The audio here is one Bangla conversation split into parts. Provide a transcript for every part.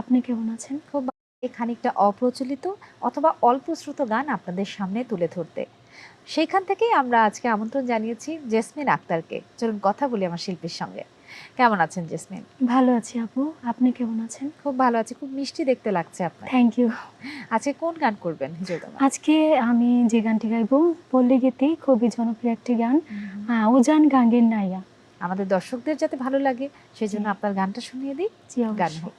আপনি কেমন আছেন? খুব খানিকটা অপ্রচলিত অথবা অল্পশ্রুত গান আপনাদের সামনে তুলে ধরতে। সেইখান থেকেই আমরা আজকে আমন্ত্রণ জানিয়েছি জেসমিন আক্তারকে। চলুন কথা বলি আমার শিল্পীর সঙ্গে। কেমন আছেন জেসমিন? ভালো আছি আপু। আপনি কেমন আছেন? খুব ভালো আছি। খুব মিষ্টি দেখতে লাগছে আপনার থ্যাংক ইউ আজকে কোন গান করবেন আজকে আমি যে গানটি গাইবো পল্লী গীতি খুবই জনপ্রিয় একটি গান। উজান গাঙ্গের নাইয়া। আমাদের দর্শকদের যাতে ভালো লাগে সেই জন্য আপনার গানটা শুনিয়ে দিই। গান হোক।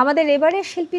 আমাদের এবারের শিল্পী